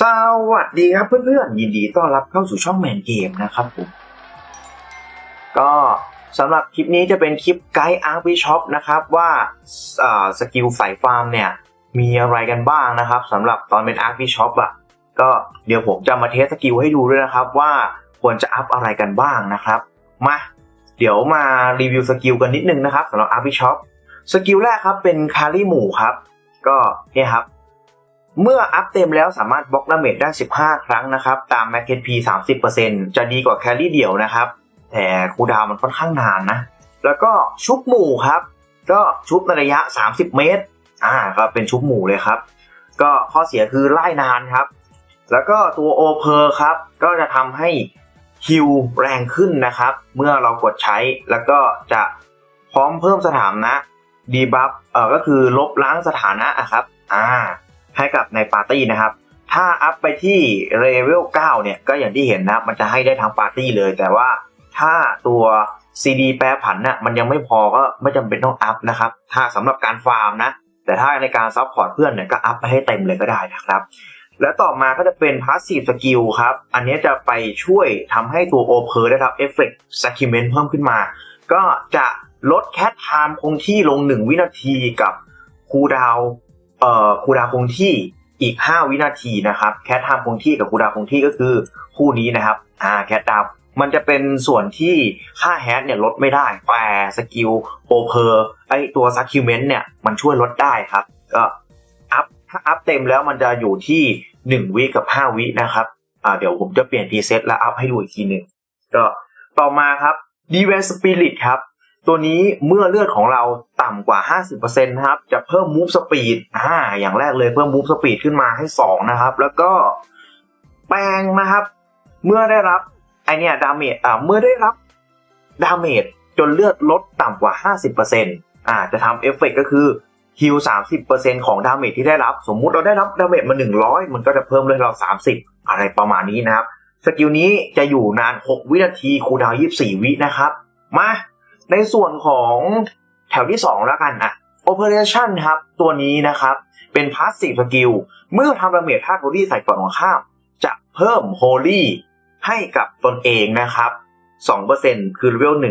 สวัสดีครับเพื่อนๆ ยินดีต้อนรับเข้าสู่ช่องแมนเกมนะครับผม ก็สำหรับคลิปนี้จะเป็นคลิปไกด์อาร์พีช็อปนะครับว่าสกิลสายฟาร์มเนี่ย มีอะไรกันบ้างนะครับสำหรับตอนเป็นอาร์พีช็อปอะก็เดี๋ยวผมจะมาเทสสกิลให้ดูด้วยนะครับ ว่าควรจะอัพอะไรกันบ้างนะครับ มาเดี๋ยวมารีวิวสกิลกันนิดนึงนะครับสำหรับอาร์พีช็อปสกิลแรกครับเป็นคารี่หมูครับ ก็เนี่ยครับ เมื่ออัพเต็มแล้วสามารถบล็อกดาเมจได้ 15 ครั้งนะครับ ตาม m a r k e t P 30%จะดีกว่าแครี่เดี่ยวนะครับ แต่คูดาวมันค่อนข้างนานนะ แล้วก็ชุบหมู่ครับ ก็ชุบในระยะ 30 เมตร อ่า ก็เป็นชุบหมู่เลยครับ ก็ข้อเสียคือไล่นานครับ แล้วก็ตัวโอเพอร์ครับ ก็จะทำให้ฮิวแรงขึ้นนะครับ เมื่อเรากดใช้ แล้วก็จะพร้อมเพิ่มสถานะดีบัฟ เอ่อ ก็คือลบล้างสถานะอะครับ อ่า ให้กับในปาร์ตี้นะครับ ถ้าอัพไปที่เลเวล9เนี่ยก็อย่างที่เห็นนะครับมันจะให้ได้ทั้งปาร์ตี้เลย แต่ว่าถ้าตัว CD แปรผันน่ะมันยังไม่พอก็ไม่จำเป็นต้องอัพนะครับ ถ้าสำหรับการฟาร์มนะ แต่ถ้าในการซัพพอร์ตเพื่อนเนี่ยก็อัพไปให้เต็มเลยก็ได้นะครับ และต่อมาก็จะเป็นพาสซีฟสกิลครับ อันนี้จะไปช่วยทำให้ตัวโอเพอร์ได้รับเอฟเฟกต์สกิเมนเพิ่มขึ้นมา ก็จะลดแคทไทม์คงที่ลง 1 วินาทีกับคูดาว เอ่อคูดาคงที่อีก 5 วินาทีนะครับแคทไทม์คงที่กับคูดาคงที่ก็คือคู่นี้นะครับอ่าแคทดาวน์มันจะเป็นส่วนที่ค่าแฮชเนี่ยลดไม่ได้ แต่สกิลโอเพอร์ไอตัวซักคิวเมนต์เนี่ยมันช่วยลดได้ครับก็อัพถ้าอัพเต็มแล้วมันจะอยู่ที่ 1 วิกับ 5 วินะครับอ่าเดี๋ยวผมจะเปลี่ยนพรีเซตแล้วอัพให้ดูอีกทีหนึ่งก็ต่อมาครับดีเวนสปิริตครับ ตัวนี้เมื่อเลือดของเรา ต่ำกว่า 50%นะครับ จะเพิ่ม move speed อ่า อย่างแรกเลยเพิ่ม move speed ขึ้นมาให้ 2 นะครับ แล้วก็แปลงนะครับ เมื่อได้รับไอเนี่ยดาเมจอ่าเมื่อได้รับดาเมจจนเลือดลดต่ำกว่า 50%อ่า จะทำเอฟเฟกก็คือฮิล30%ของดาเมจที่ได้รับ สมมุติเราได้รับดาเมจมา 100 มันก็จะเพิ่มเลือดเรา 30 อะไรประมาณนี้นะครับ สกิลนี้จะอยู่นาน 6 วินาทีคูลดาวน์24 วินะครับ มา ในส่วนของ แถวที่ 2 แล้วกันอะ Operation ครับ ตัวนี้นะครับ เป็น Passive Skill เมื่อทำดาเมจธาตุ Holy ใส่ฝั่งตรงข้าม จะเพิ่ม Holy ให้กับตนเองนะครับ 2%คือเลเวล1เล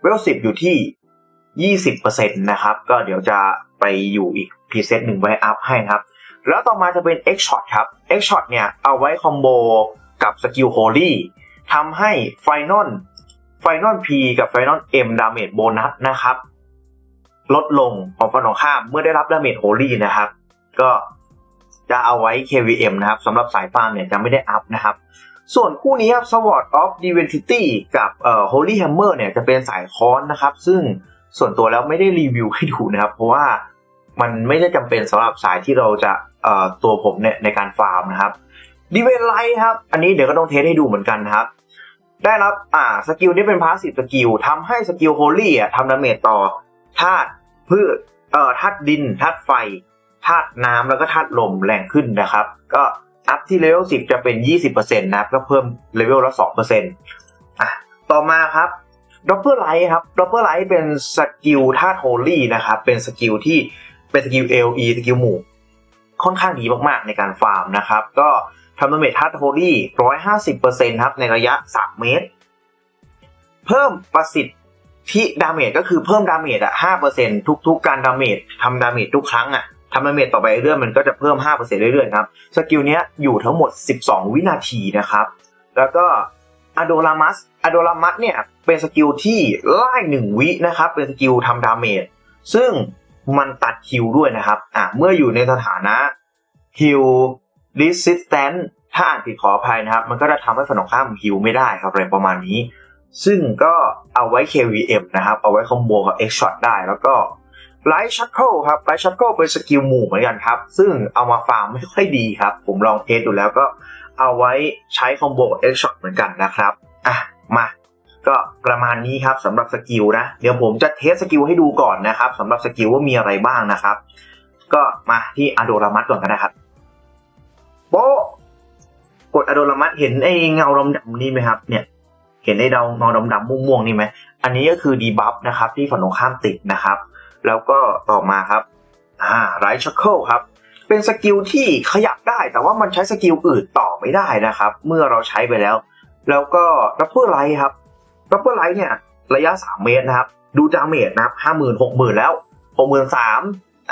เวล10อยู่ที่ 20%นะครับ ก็เดี๋ยวจะไปอยู่อีกพรีเซตหนึ่งไว้อัพให้ครับ แล้วต่อมาจะเป็น X Shot ครับ X Shot เนี่ย เอาไว้คอมโบกับสกิล Holy ทำให้ Final ไฟนอล P กับไฟนอล M ดาเมจโบนัสนะครับ ลดลงของฝั่งตรงข้ามเมื่อได้รับดาเมจโฮลี่นะครับ ก็จะเอาไว้ KVM นะครับสำหรับสายฟาร์มเนี่ยจะไม่ได้อัพนะครับ ส่วนคู่นี้ครับ Sword of Divinity กับเอ่อ Holy Hammer เนี่ยจะเป็นสายค้อนนะครับ ซึ่งส่วนตัวแล้วไม่ได้รีวิวให้ดูนะครับ เพราะว่ามันไม่ได้จำเป็นสำหรับสายที่เราจะเอ่อตัวผมเนี่ยในการฟาร์มนะครับดีเวนไลท์ครับ อันนี้เดี๋ยวก็ต้องเทสให้ดูเหมือนกันนะครับ ได้รับอ่าสกิลนี้เป็นพาสซีฟสกิลทำให้สกิลโฮลี่อะทำดาเมจต่อธาตุ พืชเอ่อธาตุดินธาตุไฟธาตุน้ำแล้วก็ธาตุลมแรงขึ้นนะครับ ก็อัพที่เลเวล10จะเป็น20%นะครับก็เพิ่มเลเวลละ2%อร์เะต่อมาครับด็อปเปอร์ไลท์ครับด็อปเปอร์ไลท์เป็นสกิลธาตุโฮลี่นะครับ เป็นสกิลที่เป็นสกิล LE สกิลหมู่ ค่อนข้างดีมากๆในการฟาร์มนะครับ ก็ทำดาเมจทัดโฮลี่ร้อยห้าสิบเปอร์เซ็นต์ครับในระยะสามเมตร เพิ่มประสิทธิ ที่ดาเมจก็คือเพิ่มดาเมจอะห้าเปอร์เซ็นทุกๆการดาเมจทำดาเมจทุกครั้งอะทำดาเมจต่อไปเรื่อยมันก็จะเพิ่มห้าเปอร์เซ็นต์เรื่อยๆครับสกิลเนี้ยอยู่ทั้งหมดสิบสองวินาทีนะครับ แล้วก็อะโดรามัสอะโดรามัสเนี่ยเป็นสกิลที่ไล่หนึ่งวินะครับ เป็นสกิลทำดาเมจซึ่งมันตัดคิวด้วยนะครับอะเมื่ออยู่ในสถานะฮิล resistant ถ้าอ่านผิดขออภัยนะครับ มันก็จะทำให้ฝั่งตรงข้ามฮิลไม่ได้ครับอะไรประมาณนี้ ซึ่งก็เอาไว้ KVM นะครับ เอาไว้คอมโบกับ X Shot ได้แล้วก็ Light Shuttle ครับ Light Shuttle เป็นสกิลหมู่เหมือนกันครับ ซึ่งเอามาฟาร์มไม่ค่อยดีครับ ผมลองเทสดูแล้วก็เอาไว้ใช้คอมโบกับ X Shot เหมือนกันนะครับอะมาก็ประมาณนี้ครับสำหรับสกิลนะ เดี๋ยวผมจะเทสสกิลให้ดูก่อนนะครับสำหรับสกิลว่ามีอะไรบ้างนะครับ ก็มาที่อโดรามัสก่อนกันนะครับโป๊กดอโดรามัสเห็นไอ้เงาดำๆนี่ไหมครับเนี่ย เห็นไอ้ดาวเงาดำๆม่วงๆนี่ไหมอันนี้ก็คือดีบัฟนะครับที่ฝั่งตรงข้ามติดนะครับ แล้วก็ต่อมาครับอ่าไรชัคเคิลครับเป็นสกิลที่ขยับได้ แต่ว่ามันใช้สกิลอื่นต่อไม่ได้นะครับ เมื่อเราใช้ไปแล้ว แล้วก็ดับเบิลไลท์ครับดับเบิลไลท์เนี่ยระยะ 3 เมตรนะครับ ดูดาเมจนะครับห้าหมื่นหกหมื่นแล้วหกหมื่นสาม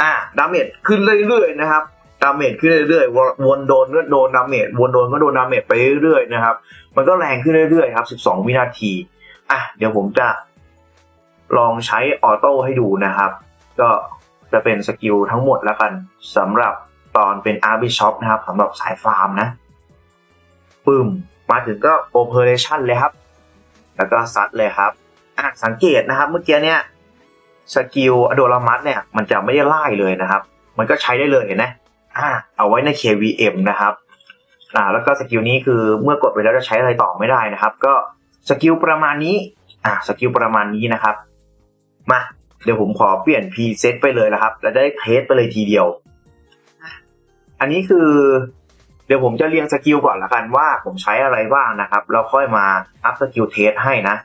อ่าดาเมจขึ้นเรื่อยๆนะครับ ดาเมจขึ้นเรื่อยๆวนวนโดนก็โดนดาเมจ วนโดนก็โดนดาเมจไปเรื่อยๆนะครับ มันก็แรงขึ้นเรื่อยๆครับ 12 วินาที อะ เดี๋ยวผมจะลองใช้ออโต้ให้ดูนะครับ ก็จะเป็นสกิลทั้งหมดแล้วกันสำหรับตอนเป็นอาร์บิชอปนะครับสำหรับสายฟาร์มนะ ปึ้ม มาถึงก็โอเปอเรชันเลยครับ แล้วก็ซัดเลยครับ อะ สังเกตนะครับ เมื่อกี้เนี่ยสกิลอโดรามัสเนี่ย มันจะไม่ได้ไล่เลยนะครับ มันก็ใช้ได้เลยเห็นไหม เอาไว้ใน KVM นะครับอ่าแล้วก็สกิลนี้คือเมื่อกดไปแล้วจะใช้อะไรต่อไม่ได้นะครับ ก็สกิลประมาณนี้อ่าสกิลประมาณนี้นะครับ มาเดี๋ยวผมขอเปลี่ยน preset ไปเลยนะครับ แล้วได้เทสไปเลยทีเดียว อันนี้คือ เดี๋ยวผมจะเรียงสกิลก่อนละกันว่าผมใช้อะไรบ้างนะครับแล้วค่อยมาอัพสกิลเทสให้นะ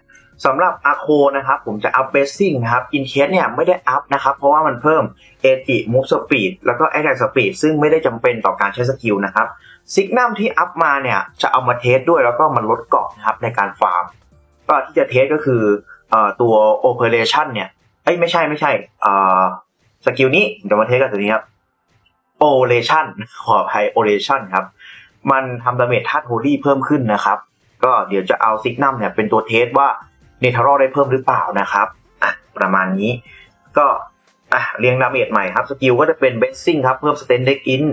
สำหรับอาโคนะครับผมจะอัพเบสซิ่งนะครับอินเคสเนี่ยไม่ได้อัพนะครับเพราะว่ามันเพิ่มเอจิมูฟสปีดแล้วก็แอคแท็กสปีดซึ่งไม่ได้จำเป็นต่อการใช้สกิลนะครับซิกนัมที่อัพมาเนี่ยจะเอามาเทสด้วยแล้วก็มันลดเกาะนะครับในการฟาร์มก็ที่จะเทสก็คืออตัว operation เนี่ยเอ้ยไม่ใช่ไม่ใช่สกิลนี้เดี๋ยวมาเทสกันตัวนี้ครับ oration ขออภัย oration ครับมันทำดาเมจธาตุโฮลี่เพิ่มขึ้นนะครับ ก็เดี๋ยวจะเอาซิกนัมเนี่ยเป็นตัวเทสว่า เนทารอได้เพิ่มหรือเปล่านะครับอะประมาณนี้ก็อะเรียงดาเมจใหม่ครับ สกิลก็จะเป็นเบสซิ่งครับ เพิ่มสเตนเด็กอิน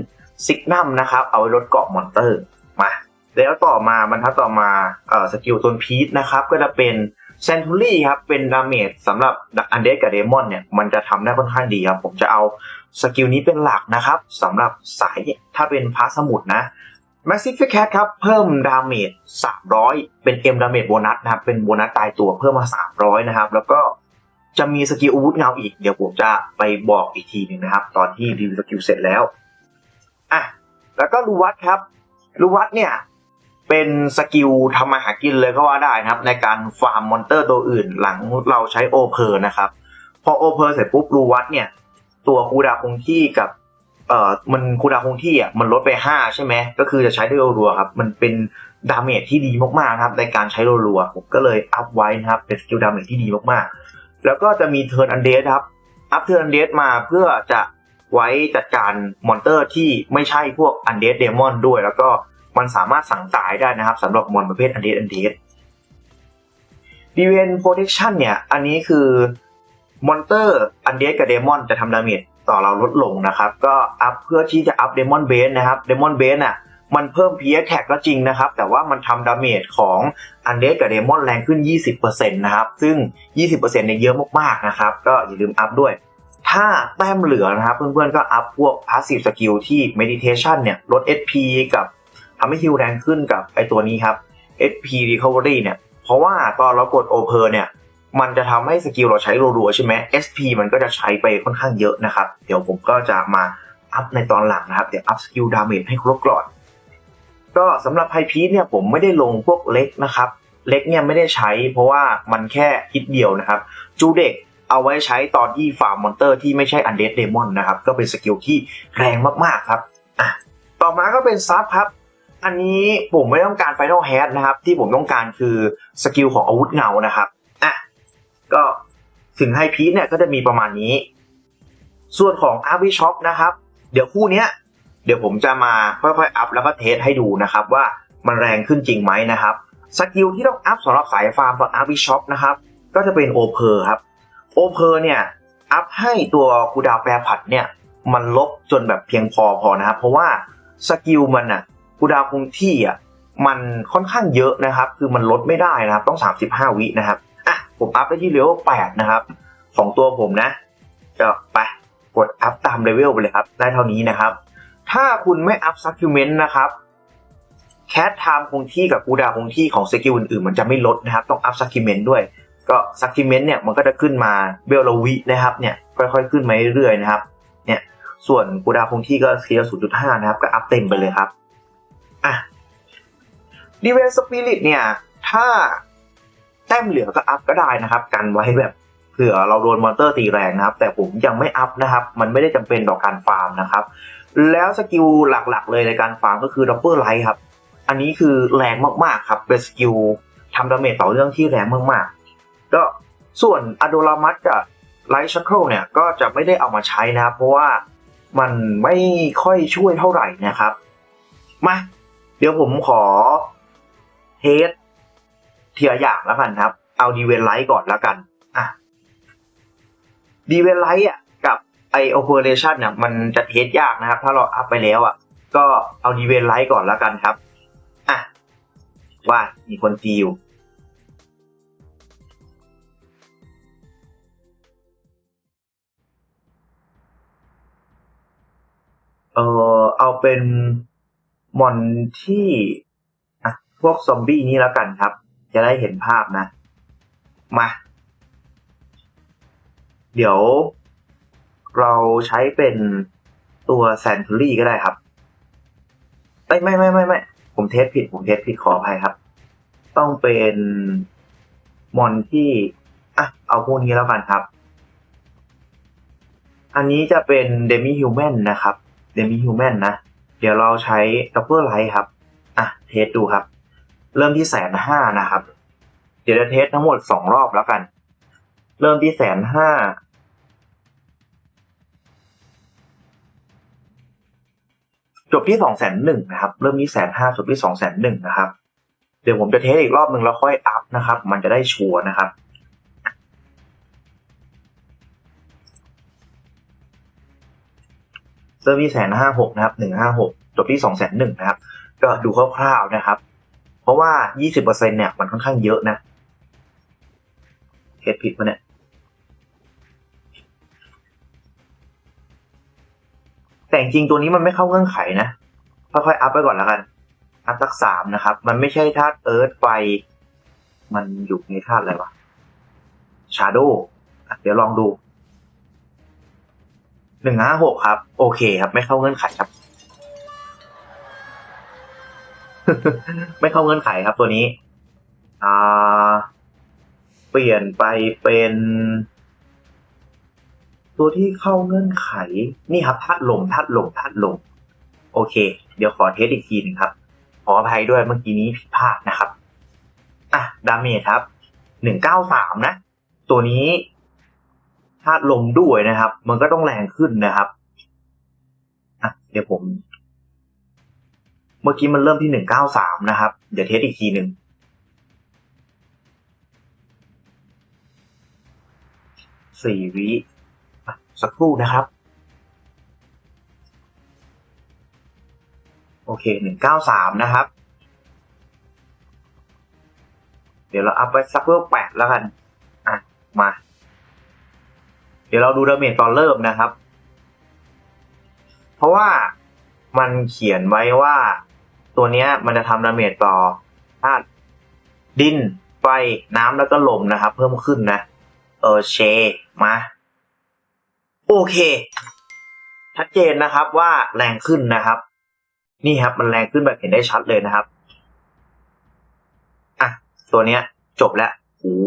ซิกนัมนะครับ เอาไว้ลดเกาะมอนเตอร์มาแล้วต่อมาบรรทัดต่อมาเอ่อสกิลต้นพีชนะครับ ก็จะเป็นเซนทูรี่ครับ เป็นดาเมจสำหรับอันเดสกับเดมอนเนี่ย มันจะทำได้ค่อนข้างดีครับ ผมจะเอาสกิลนี้เป็นหลักนะครับสำหรับสายถ้าเป็นพาสมุดนะ Massive Cat ครับ เพิ่มดาเมจ 300 เป็น M ดาเมจโบนัสนะครับ เป็นโบนัสตายตัวเพิ่มมา 300 นะครับ แล้วก็จะมีสกิลอาวุธเงาอีก เดี๋ยวผมจะไปบอกอีกทีหนึ่งนะครับ ตอนที่รีวิวสกิลเสร็จแล้ว อะ แล้วก็ลูวัตครับ ลูวัตเนี่ยเป็นสกิลทำมาหากินเลยก็ว่าได้นะครับ ในการฟาร์มมอนเตอร์ตัวอื่น หลังเราใช้โอเพอร์นะครับ พอโอเพอร์เสร็จปุ๊บลูวัตเนี่ย ตัวคูดาคงที่กับ เอ่อมันคูดาวคงที่อะมันลดไปห้าใช่ไหมก็คือจะใช้ได้รัวๆครับมันเป็นดาเมจที่ดีมากๆครับในการใช้รัวๆผมก็เลยอัพไว้นะครับเป็นสกิลดาเมจที่ดีมากๆ แล้วก็จะมีเทิร์นอันเดสครับอัพเทิร์นอันเดสมาเพื่อจะไว้จัดการมอนเตอร์ที่ไม่ใช่พวกอันเดสเดมอนด้วย แล้วก็มันสามารถสั่งตายได้นะครับสำหรับมอนประเภทอันเดสอันเดสดีเวนโปรเทคชั่นเนี่ย อันนี้คือมอนเตอร์อันเดสกับเดมอนจะทำดาเมจ ต่อเราลดลงนะครับ ก็อัพเพื่อที่จะอัพเดมอนเบสนะครับเดมอนเบสอะมันเพิ่ม p ีแท็กก็จริงนะครับ แต่ว่ามันทำดาเมจของอันเดสกับเดมอนแรงขึ้น 20%นะครับ ซึ่ง 20%เนี่ยเยอะมากๆนะครับ ก็อย่าลืมอัพด้วย ถ้าแต้มเหลือนะครับ เพื่อนๆ ก็อัพพวก passive skill ที่ meditation เนี่ย ลด SP กับทำให้ฮิลแรงขึ้นกับไอตัวนี้ครับ SP recovery เนี่ย เพราะว่าตอนเรากด over เนี่ย มันจะทำให้สกิลเราใช้รัวๆใช่ไหม SP มันก็จะใช้ไปค่อนข้างเยอะนะครับ เดี๋ยวผมก็จะมาอัพในตอนหลังนะครับ เดี๋ยวอัพสกิลดาเมจให้ครบก่อน ก็สำหรับไฮพีทเนี่ยผมไม่ได้ลงพวกเล็กนะครับ เล็กเนี่ยไม่ได้ใช้ เพราะว่ามันแค่ฮิตเดียวนะครับ จูเด็กเอาไว้ใช้ตอนที่ฟาร์มมอนเตอร์ที่ไม่ใช่อันเด d เดมอนนะครับ ก็เป็นสกิลที่แรงมากๆครับ อะ ต่อมาก็เป็นซับครับอันนี้ผมไม่ต้องการไฟนอลแฮ d นะครับ ที่ผมต้องการคือสกิลของอาวุธเงานะครับ ก็ถึงไฮพีทเนี่ยก็จะมีประมาณนี้ ส่วนของอาร์บิช็อปนะครับ เดี๋ยวคู่เนี้ยเดี๋ยวผมจะมาค่อยๆ อัพแล้วก็เทสให้ดูนะครับ ว่ามันแรงขึ้นจริงไหมนะครับสกิลที่ต้องอัพสำหรับสายฟาร์มของอาร์บิช็อปนะครับ ก็จะเป็นโอเพอร์ครับโอเพอร์เนี่ยอัพให้ตัวคูดาวแปรผัดเนี่ยมันลบจนแบบเพียงพอพอนะครับ เพราะว่าสกิลมันอะคูดาวคงที่อะมันค่อนข้างเยอะนะครับ คือมันลดไม่ได้นะครับ ต้อง 35 วินะครับ ผมอัพไปที่เลเวล8นะครับ ของตัวผมนะก็ไปกดอัพตามเลเวลไปเลยครับ ได้เท่านี้นะครับ ถ้าคุณไม่อัพซักคิวเมนต์นะครับแคทไทม์คงที่กับกูดาคงที่ของสกิลอื่นๆ มันจะไม่ลดนะครับ ต้องอัพซักคิวเมนต์ด้วย ก็ซักคิวเมนต์เนี่ยมันก็จะขึ้นมาเบลลวินะครับเนี่ยค่อยๆขึ้นมาเรื่อยๆนะครับเนี่ยส่วนกูดาคงที่ก็เคียร์0.5นะครับ ก็อัพเต็มไปเลยครับอะดีเวนสปิริตเนี่ย ถ้า แต้มเหลือก็อัพก็ได้นะครับ กันไว้แบบเผื่อเราโดนมอนเตอร์ตีแรงนะครับ แต่ผมยังไม่อัพนะครับ มันไม่ได้จำเป็นต่อการฟาร์มนะครับ แล้วสกิลหลักๆเลยในการฟาร์มก็คือดับเบิลไลท์ครับ อันนี้คือแรงมากๆครับเป็นสกิลทำดาเมจต่อเรื่องที่แรงมากๆ ก็ส่วนอะโดรามัสกับไลท์ชัคเคิลเนี่ยก็จะไม่ได้เอามาใช้นะครับ เพราะว่ามันไม่ค่อยช่วยเท่าไหร่นะครับ มา เดี๋ยวผมขอเทส เทียอย่างแล้วกันครับ เอาดีเวนไลท์ก่อนแล้วกันอะดีเวนไลท์อะกับไอโอเปอเรชันเนี่ยมันจะเทสยากนะครับ ถ้าเราอัพไปแล้วอะ ก็เอาดีเวนไลท์ก่อนแล้วกันครับอะว่ามีคนตีอยู่เออเอาเป็นมอนที่อะพวกซอมบี้นี่แล้วกันครับ จะได้เห็นภาพนะ มา เดี๋ยวเราใช้เป็นตัวแซนทูรี่ก็ได้ครับเอ้ยไม่ไม่ไม่ไม่ผมเทสผิด ผมเทสผิดขออภัยครับ ต้องเป็นมอนที่อะเอาพวกนี้แล้วกันครับ อันนี้จะเป็นเดมิฮิวแมนนะครับเดมิฮิวแมนนะ เดี๋ยวเราใช้ดับเบิลไลท์ครับ อะ เทสดูครับ เริ่มที่แสนห้านะครับ เดี๋ยวจะเทสทั้งหมดสองรอบแล้วกัน เริ่มที่แสนห้าจบที่สองแสนหนึ่งนะครับ เริ่มที่แสนห้าจบที่สองแสนหนึ่งนะครับ เดี๋ยวผมจะเทสอีกรอบหนึ่งแล้วค่อยอัพนะครับ มันจะได้ชัวร์นะครับเริ่มที่แสนห้าหกนะครับหนึ่งห้าหกจบที่สองแสนหนึ่งนะครับ ก็ดูคร่าวๆนะครับ ราะว่ายี่สิบเนี่ยมันค่อนข้างเยอะนะเทสผิดมาเนี่ยแต่จริงตัวนี้มันไม่เข้าเงื่อนไขนะค่อยๆอัพไปก่อนแล้วกันอัพสักสามนะครับ มันไม่ใช่ธาตุเอิร์ธไฟ มันอยู่ในธาตุอะไรวะชาโดเดี๋ยวลองดูหนึ่งห้าหกครับ โอเคครับ ไม่เข้าเงื่อนไขครับ ไม่เข้าเงื่อนไขครับตัวนี้ อ่า เปลี่ยนไปเป็น ตัวที่เข้าเงื่อนไข นี่ครับธาตุลมธาตุลมธาตุลมโอเค เดี๋ยวขอเทสอีกทีหนึ่งครับ ขออภัยด้วยเมื่อกี้นี้ผิดพลาดนะครับ อะ ดาเมจครับหนึ่งเก้าสามนะ ตัวนี้ธาตุลมด้วยนะครับ มันก็ต้องแรงขึ้นนะครับ อะ เดี๋ยวผม เมื่อกี้มันเริ่มที่หนึ่งเก้าสามนะครับ เดี๋ยวเทสอีกทีหนึ่งสี่วิสักครู่นะครับ โอเคหนึ่งเก้าสามนะครับ เดี๋ยวเราอัพไปสักเพิ่มแปดแล้วกัน อะ มา เดี๋ยวเราดูดาเมจตอนเริ่มนะครับ เพราะว่ามันเขียนไว้ว่า ตัวเนี้ยมันจะทำดาเมจต่อธาตุดิน ไฟ น้ำแล้วก็ลมนะครับ เพิ่มขึ้นนะ เออเช มา โอเค ชัดเจนนะครับว่าแรงขึ้นนะครับ นี่ครับมันแรงขึ้นแบบเห็นได้ชัดเลยนะครับ อะ ตัวเนี้ย จบแล้วโอ้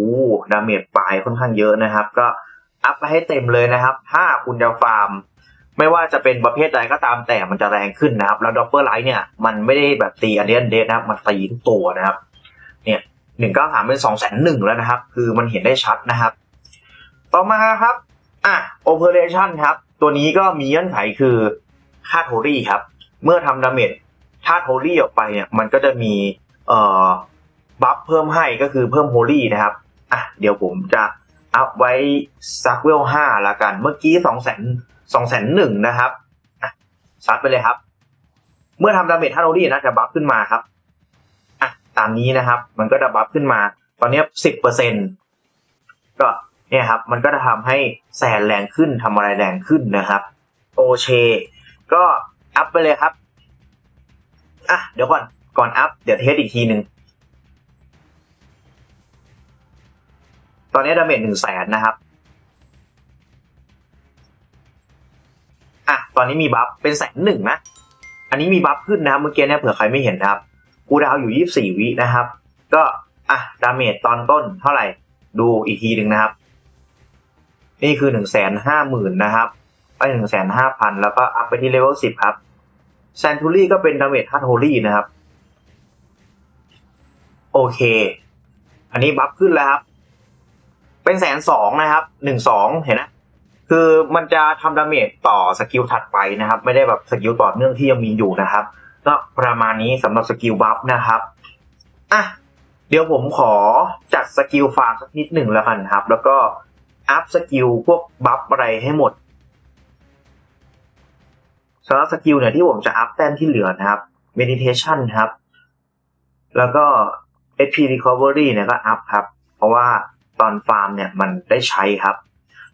ดาเมจปลายค่อนข้างเยอะนะครับ ก็อัพไปให้เต็มเลยนะครับ ถ้าคุณจะฟาร์ม ไม่ว่าจะเป็นประเภทใดก็ตามแต่มันจะแรงขึ้นนะครับ แล้วด็อปเปอร์ไลท์เนี่ยมันไม่ได้แบบตีอันเดนเดนะครับมันตีทุกตัวนะครับ เนี่ยหนึ่งเก้าสามเป็นสองแสนหนึ่งแล้วนะครับ คือมันเห็นได้ชัดนะครับ ต่อมาครับอะ operation ครับ ตัวนี้ก็มีเงื่อนไขคือค่าโทรี่ครับ เมื่อทำดาเมจถ้าโทรี่ออกไปเนี่ยมันก็จะมีเอ่อบัฟเพิ่มให้ก็คือเพิ่มโฮลี่นะครับอะเดี๋ยวผมจะอัพไว้ซักเวลห้าละกัน เมื่อกี้สองแสน สองแสนหนึ่งนะครับซัดไปเลยครับ เมื่อทำดาเมจท่าโทรี่นะจะบัฟขึ้นมาครับอะตามนี้นะครับ มันก็จะบัฟขึ้นมา ตอนนี้สิบเปอร์เซ็นก็เนี่ยครับ มันก็จะทำให้แสนแรงขึ้นทำอะไรแรงขึ้นนะครับ โอเช ก็อัพไปเลยครับอะเดี๋ยวก่อนก่อนอัพเดี๋ยวเทสอีกทีหนึ่งตอนนี้ดาเมจหนึ่งแสนนะครับ อะตอนนี้มีบัฟเป็นแสนหนึ่งนะอันนี้มีบัฟขึ้นนะครับเมื่อกี้เนี่ยเผื่อใครไม่เห็นนะครับกูดาวอยู่ยี่สิบสี่วินะครับ ก็อะดาเมจตอนต้นเท่าไหร่ดูอีกทีหนึ่งนะครับ นี่คือหนึ่งแสนห้าหมื่นนะครับไปหนึ่งแสนห้าพันแล้วก็อัพไปที่เลเวลสิบครับแซนทูรี่ก็เป็นดาเมจฮัตโฮลี่นะครับ โอเค อันนี้บัฟขึ้นแล้วครับ เป็นแสนสองนะครับหนึ่งสองเห็นนะ คือมันจะทำดาเมจต่อสกิลถัดไปนะครับ ไม่ได้แบบสกิลต่อเนื่องที่ยังมีอยู่นะครับ ก็ประมาณนี้สำหรับสกิลบัฟนะครับอะเดี๋ยวผมขอจัดสกิลฟาร์มสักนิดหนึ่งแล้วกันครับ แล้วก็อัพสกิลพวกบัฟอะไรให้หมดสำหรับสกิลเนี่ยที่ผมจะอัพแต้มที่เหลือนะครับ meditation ครับ แล้วก็ HP recovery เนี่ยก็อัพครับ เพราะว่าตอนฟาร์มเนี่ยมันได้ใช้ครับ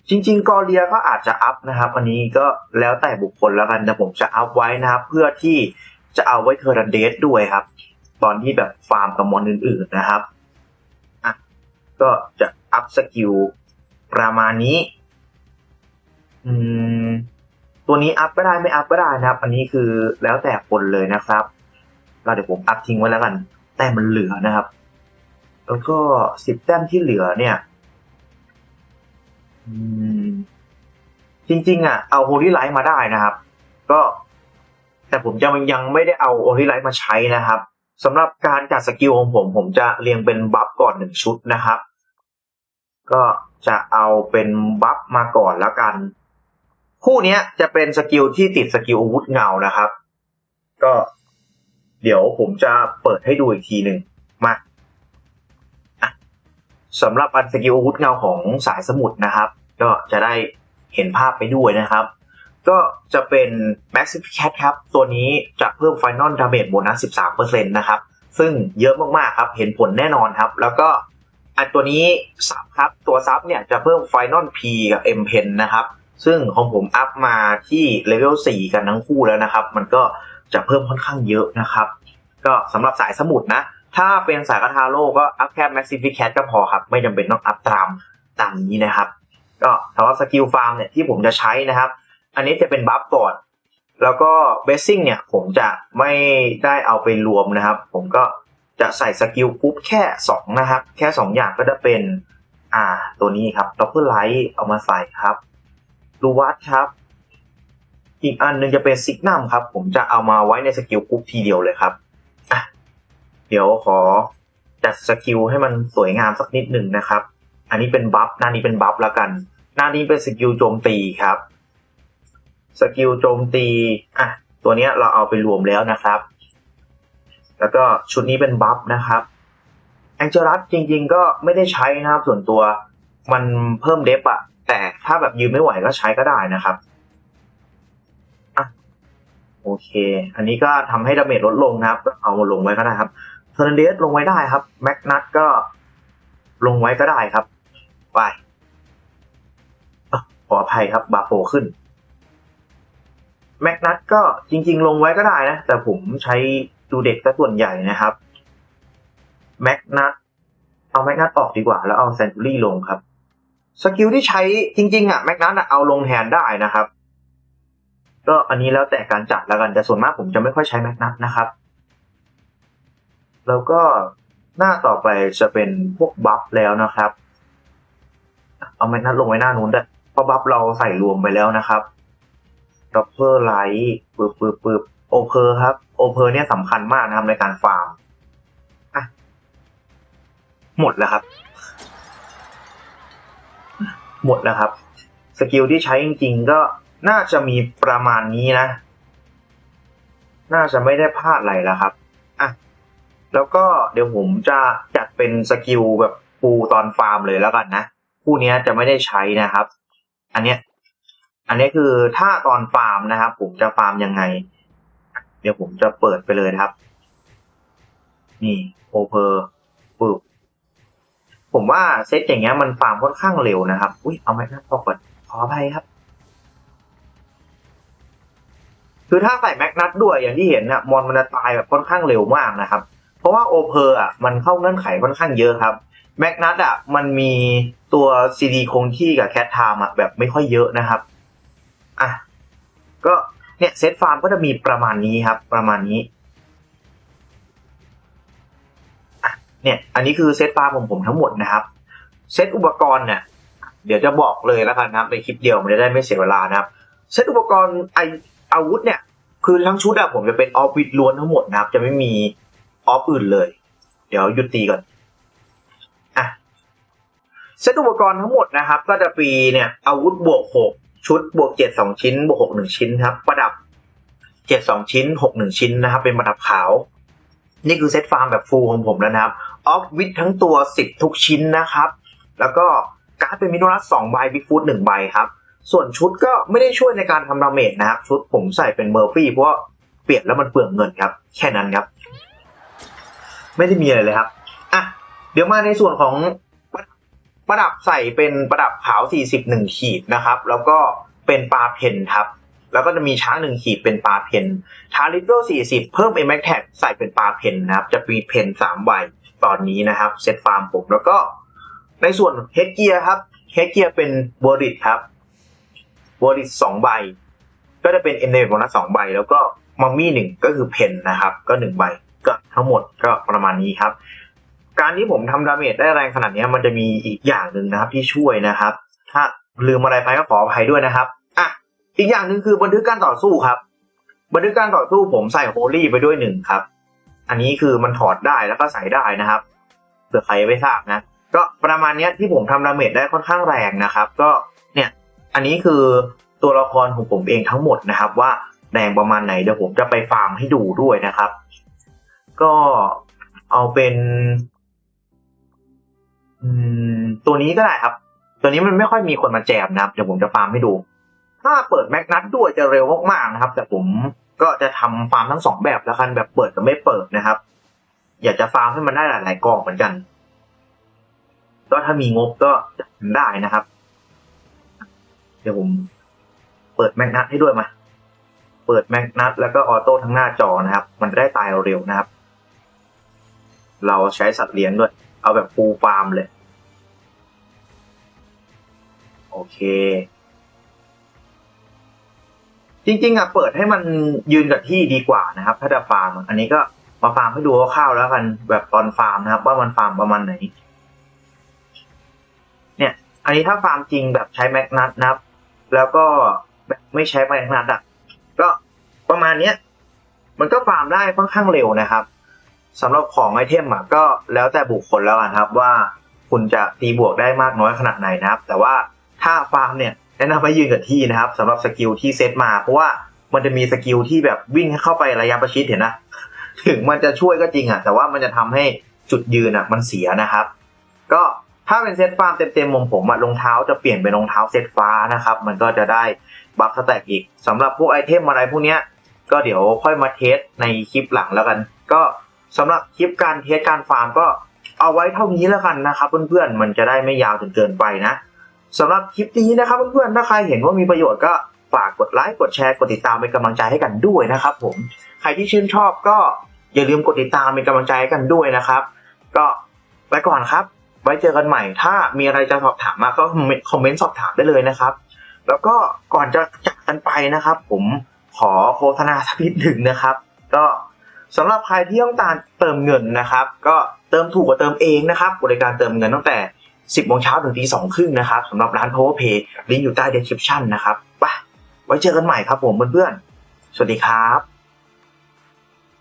จริง ๆ กอเรียก็อาจจะอัพนะครับอันนี้ก็แล้วแต่บุคคลแล้วกันแต่ผมจะอัพไว้นะครับ เพื่อที่จะเอาไว้เทอร์นเดสด้วยครับ ตอนที่แบบฟาร์มกับมอนอื่น ๆนะครับอะก็จะอัพสกิลประมาณนี้ อืม ตัวนี้อัพก็ได้ไม่อัพก็ได้นะครับ อันนี้คือแล้วแต่คนเลยนะครับก็เดี๋ยวผมอัพทิ้งไว้แล้วกัน แต่มันเหลือนะครับ แล้วก็สิบแต้มที่เหลือเนี่ย จริง ๆ อะ เอาโฮลี่ไลท์มาได้นะครับ ก็ แต่ผมจะยังไม่ได้เอาโฮลี่ไลท์มาใช้นะครับสำหรับการจัดสกิลของผม ผมจะเรียงเป็นบัฟก่อนหนึ่งชุดนะครับ ก็จะเอาเป็นบัฟมาก่อนแล้วกัน คู่นี้จะเป็นสกิลที่ติดสกิลอาวุธเงานะครับ ก็เดี๋ยวผมจะเปิดให้ดูอีกทีหนึ่งมาสำหรับอันสกิลอาวุธเงาของสายสมุทรนะครับ ก็จะได้เห็นภาพไปด้วยนะครับ ก็จะเป็น Massive Cat ครับ ตัวนี้จะเพิ่ม Final Damage โบนัส 13%นะครับ ซึ่งเยอะมากๆครับ เห็นผลแน่นอนครับ แล้วก็อันตัวนี้ซับครับ ตัวซับเนี่ยจะเพิ่ม Final P กับ M Pen นะครับ ซึ่งของผมอัพมาที่เลเวล4กันทั้งคู่แล้วนะครับ มันก็จะเพิ่มค่อนข้างเยอะนะครับ ก็สำหรับสายสมุดนะ ถ้าเป็นสายคาทาโร่ก็อัพแค่ Maxificat ก็พอครับ ไม่จำเป็นต้องอัพตามตามนี้นะครับ ก็สำหรับสกิลฟาร์มเนี่ยที่ผมจะใช้นะครับ อันนี้จะเป็นบัฟก่อน แล้วก็เบสซิ่งเนี่ยผมจะไม่ได้เอาไปรวมนะครับ ผมก็จะใส่สกิลปุ๊บแค่ 2 นะครับ แค่ 2 อย่างก็จะเป็นอ่าตัวนี้ครับด็อปเปอร์ไลท์เอามาใส่ครับรูวัตครับ อีกอันหนึงจะเป็นซิกนัมครับ ผมจะเอามาไว้ในสกิลปุ๊บทีเดียวเลยครับอะเดี๋ยวขอจัดสกิลให้มันสวยงามสักนิดหนึ่งนะครับ อันนี้เป็นบัฟหน้านี้เป็นบัฟแล้วกัน หน้านี้เป็นสกิลโจมตีครับ สกิลโจมตีอะตัวเนี้ยเราเอาไปรวมแล้วนะครับ แล้วก็ชุดนี้เป็นบัฟนะครับแองเจลัสจริง ๆ ก็ไม่ได้ใช้นะครับ ส่วนตัวมันเพิ่มเดฟอะแต่ถ้าแบบยืนไม่ไหวก็ใช้ก็ได้นะครับอะโอเค อันนี้ก็ทำให้ดาเมจลดลงนะครับ เอาลงไว้ก็ได้ครับเทอร์นเดสลงไว้ได้ครับแม็กนัทก็ลงไว้ก็ได้ครับ ไปอะขออภัยครับ บาโฟขึ้น แม็กนัทก็จริง ๆ ลงไว้ก็ได้นะ แต่ผมใช้ดูเด็กซะส่วนใหญ่นะครับ แม็กนัทเอาแม็กนัทออกดีกว่า แล้วเอาแซนตูรี่ลงครับ สกิลที่ใช้จริง ๆ อะ แม็กนัทเอาลงแทนได้นะครับ ก็อันนี้แล้วแต่การจัดแล้วกันแต่ส่วนมากผมจะไม่ค่อยใช้แม็กนัทนะครับ แล้วก็หน้าต่อไปจะเป็นพวกบัฟแล้วนะครับ เอาแมกนัทลงไว้หน้านู้นด้วยเพราะบัฟเราใส่รวมไปแล้วนะครับด็อปเปอร์ไลท์ปึบปึบปึบโอเพอร์ครับ โอเพอร์เนี่ยสำคัญมากนะครับในการฟาร์มอะหมดแล้วครับ หมดแล้วครับ สกิลที่ใช้จริงๆก็น่าจะมีประมาณนี้นะ น่าจะไม่ได้พลาดอะไรแล้วครับอะแล้วก็เดี๋ยวผมจะจัดเป็นสกิลแบบปูตอนฟาร์มเลยแล้วกันนะ คู่นี้จะไม่ได้ใช้นะครับ อันเนี้ยอันนี้คือถ้าตอนฟาร์มนะครับ ผมจะฟาร์มยังไง เดี๋ยวผมจะเปิดไปเลยนะครับ นี่โอเพอร์ปึ๊บผมว่าเซตอย่างเงี้ยมันฟาร์มค่อนข้างเร็วนะครับ อุ้ยเอาไหมนะพอก่อนขออภัยครับ คือถ้าใส่แม็กนัทด้วยอย่างที่เห็นนะมอนมันจะตายแบบค่อนข้างเร็วมากนะครับ เพราะว่าโอเพอร์อะมันเข้าเงื่อนไขค่อนข้างเยอะครับแมกนัทอะมันมีตัวซีดีคงที่กับแคทไทม์อะแบบไม่ค่อยเยอะนะครับอะก็เนี่ยเซตฟาร์มก็จะมีประมาณนี้ครับ ประมาณนี้เนี่ย อันนี้คือเซตฟาร์มของผมทั้งหมดนะครับ เซตอุปกรณ์เนี่ยเดี๋ยวจะบอกเลยแล้วกันครับในคลิปเดียวมันจะได้ไม่เสียเวลานะครับ เซตอุปกรณ์ไออาวุธเนี่ย คือทั้งชุดอะผมจะเป็นออฟวิดล้วนทั้งหมดนะครับ จะไม่มี ออฟอื่นเลย เดี๋ยวหยุดตีก่อนอะเซตอุปกรณ์ทั้งหมดนะครับ ก็จะปีเนี่ยอาวุธบวกหกชุดบวกเจ็ดสองชิ้น บวกหกหนึ่งชิ้นครับ ประดับเจ็ดสองชิ้นหกหนึ่งชิ้นนะครับ เป็นประดับขาว นี่คือเซตฟาร์มแบบฟูลของผมแล้วนะครับออฟวิดทั้งตัวสิบทุกชิ้นนะครับ แล้วก็การ์ดเป็นมิโนรัสสองใบบิ๊กฟูดหนึ่งใบครับ ส่วนชุดก็ไม่ได้ช่วยในการทำดาเมจนะครับ ชุดผมใส่เป็นเมอร์ฟี่เพราะเปลี่ยนแล้วมันเปลืองเงินครับ แค่นั้นครับ ไม่ได้มีอะไรเลยครับอะเดี๋ยวมาในส่วนของประดับใส่เป็นประดับขาว 41 ขีดนะครับ แล้วก็เป็นปลาเพนครับ แล้วก็จะมีช้างหนึ่งขีดเป็นปลาเพนทาริโด40 เพิ่ม m อ็มแท็กใส่เป็นปลาเพนนะครับ จะมีเพนสามใบตอนนี้นะครับเซตฟาร์มผมแล้วก็ในส่วนเฮดเกียร์ครับเฮดเกียร์เป็นบริดครับบริดสองใบ ก็จะเป็นเอ็นเดโบนัสสองใบ แล้วก็มัมมี่หนึ่งก็คือเพนนะครับ ก็หนึ่งใบ ก็ทั้งหมดก็ประมาณนี้ครับ การที่ผมทำดาเมจได้แรงขนาดนี้มันจะมีอีกอย่างหนึ่งนะครับที่ช่วยนะครับ ถ้าลืมอะไรไปก็ขออภัยด้วยนะครับอะอีกอย่างหนึ่งคือบันทึกการต่อสู้ครับ บันทึกการต่อสู้ผมใส่โฮลี่ไปด้วยหนึ่งครับ อันนี้คือมันถอดได้แล้วก็ใส่ได้นะครับเผื่อใครไม่ทราบนะก็ประมาณนี้ที่ผมทำดาเมจได้ค่อนข้างแรงนะครับ ก็เนี่ยอันนี้คือตัวละครของผมเองทั้งหมดนะครับ ว่าแรงประมาณไหนเดี๋ยวผมจะไปฟาร์มให้ดูด้วยนะครับ ก็เอาเป็นตัวนี้ก็ได้ครับ ตัวนี้มันไม่ค่อยมีคนมาแจมนะครับ เดี๋ยวผมจะฟาร์มให้ดู ถ้าเปิดแมกนัทด้วยจะเร็วมากๆนะครับ แต่ผมก็จะทำฟาร์มทั้งสองแบบแล้วกันแบบเปิดกับไม่เปิดนะครับ อยากจะฟาร์มให้มันได้หลายๆกองเหมือนกัน ก็ถ้ามีงบก็จะทำได้นะครับ เดี๋ยวผมเปิดแมกนัทให้ด้วยมา เปิดแมกนัทแล้วก็ออโต้ทั้งหน้าจอนะครับ มันจะได้ตายเร็วนะครับ เราใช้สัตว์เลี้ยงด้วย เอาแบบฟูลฟาร์มเลย โอเค จริง ๆอะเปิดให้มันยืนกับที่ดีกว่านะครับ ถ้าจะฟาร์ม อันนี้ก็มาฟาร์มให้ดูคร่าวๆแล้วกันแบบตอนฟาร์มนะครับ ว่ามันฟาร์มประมาณไหน เนี่ย อันนี้ถ้าฟาร์มจริงแบบใช้แมกนัทนะครับ แล้วก็แบบไม่ใช้แมกนัทอะก็ประมาณเนี้ย มันก็ฟาร์มได้ค่อนข้างเร็วนะครับ สำหรับของไอเทมอะก็แล้วแต่บุคคลแล้วกันครับว่าคุณจะตีบวกได้มากน้อยขนาดไหนนะครับ แต่ว่าถ้าฟาร์มเนี่ยแนะนำให้ยืนกับที่นะครับสำหรับสกิลที่เซตมา เพราะว่ามันจะมีสกิลที่แบบวิ่งเข้าไประยะประชิดเห็นนะถึงมันจะช่วยก็จริงอะแต่ว่ามันจะทำให้จุดยืนอะมันเสียนะครับ ก็ถ้าเป็นเซตฟาร์มเต็มๆมุมผมอะรองเท้าจะเปลี่ยนเป็นรองเท้าเซตฟ้านะครับ มันก็จะได้บัฟสแต็กอีกสำหรับพวกไอเทมอะไรพวกเนี้ยก็เดี๋ยวค่อยมาเทสในคลิปหลังแล้วกัน ก็ สำหรับคลิปการเทสการฟาร์มก็เอาไว้เท่านี้แล้วกันนะครับเพื่อนๆมันจะได้ไม่ยาวจนเกินไปนะสำหรับคลิปนี้นะครับเพื่อนๆถ้าใครเห็นว่ามีประโยชน์ก็ฝากกดไลค์กดแชร์กดติดตามเป็นกำลังใจให้กันด้วยนะครับ ผมใครที่ชื่นชอบก็อย่าลืมกดติดตามเป็นกำลังใจให้กันด้วยนะครับ ก็ไปก่อนครับ ไว้เจอกันใหม่ ถ้ามีอะไรจะสอบถามมาก็คอมเมนต์สอบถามได้เลยนะครับ แล้วก็ก่อนจะจากกันไปนะครับ ผมขอโฆษณาสักนิดหนึ่งนะครับ ก็ สำหรับใครที่ต้องการเติมเงินนะครับ ก็เติมถูกกว่าเติมเองนะครับ บริการเติมเงินตั้งแต่ 10โมงเช้าถึงตีสองครึ่งนะครับสำหรับร้าน PowerPay ลิงก์อยู่ใต้ description นะครับไปไว้เจอกันใหม่ครับผมเพื่อนๆ สวัสดีครับ